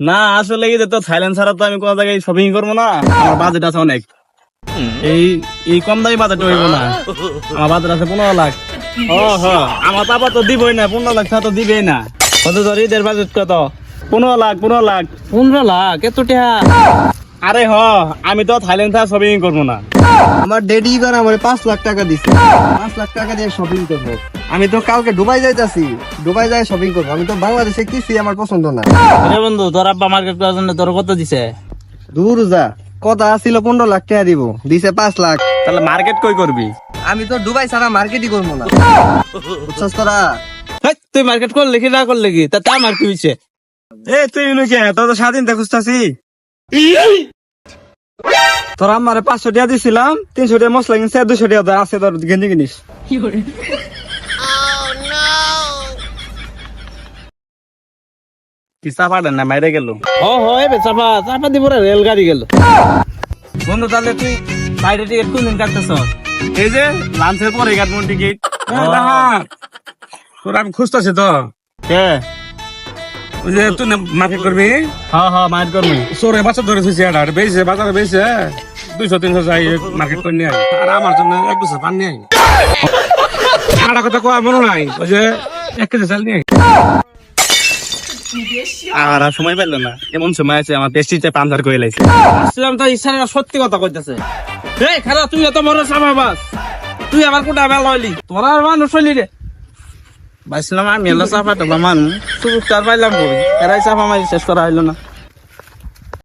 না, আসলে কি তো থাইল্যান্ড ছাড়া তো আমি কোনো জায়গায় শপিং করব না। আমার বাজেট আছে অনেক। এই এই কম দামি বাজেট হইব না। আমার বাজেট আছে পনেরো লাখ। ও, হ, আমার পাপা তো দিবই না, পনেরো লাখ ছাড়া তো দিবেই না। কত তোর ঈদের বাজেট কত? পনেরো লাখ পনেরো লাখ। পনেরো লাখ, এত টাকা। আরে হ আমি তো থাইল্যান্ড ছাড়া শপিং করব না। আমার ডেডি এবার আমার পাঁচ লাখ টাকা দিচ্ছে পাঁচ লাখ টাকা দিয়ে শপিং করব। আমি তো কালকে দুবাই যাইতাছি। দুবাই যাই শপিং করব। আমি তো বাংলাদেশে কিছুই আমার পছন্দ না। রে বন্ধু তোর আব্বা মার্কেট করার জন্য তোর কত দিছে? দূর যা। কথা ছিল পনেরো লাখ টাকা দিব। দিছে পাঁচ লাখ। তাহলে মার্কেট কই করবি? আমি তো দুবাই ছাড়া মার্কেটই করব না। বুঝছস তোরা তুই মার্কেট করলে কি না করলে কি? তা তা আমার কি হয়েছে এ তুই কে? তোর তো স্বাধীনতা খুঁজতাছি। তোর আমারে পাঁচশো টাকা দিছিলাম তিনশো টাকা মশলা কিনছে দুশো টাকা আছে তোর গেঞ্জি কিনিস। কি চাপাটা না মাইরে গেল। ও হয় বে চাপা চাপা দিব রেলগাড়ি গেল। বন্ধু তাহলে তুই বাইরে টিকিট কোন দিন কাটতেছ? এই যে লাঞ্চের পরে কাটমন টিকিট। তোর আমি খুঁজতেছি তো। কে? ওই যে তুই মার্কেট করবি? হ্যাঁ হ্যাঁ মাইর করবি। চোরে বাচ্চা ধরেছিস এটা বেশি বাজারে বেশি দুইশো তিনশো যাই মার্কেট করে নিয়ে। আর আমার জন্য এক বছর পান নিয়ে আড়া কথা কয় মনে নাই ওই যে এক কেজি চাল নিয়ে আর সময় পেল না। এমন সময় আছে আমার পেস্টিতে পাঞ্জার করে লাইছে। আসলাম তো ইসারা সত্যি কথা কইতাছে। এই খালা তুই এত বড় চাপা বাস তুই আবার কোটা বেল হইলি? তোর আর মানুষ হইলি রে। বাইছিলাম আমি এলো চাপা তো মানুষ তুই পাইলাম কই এরাই চাপা মারি শেষ করা না।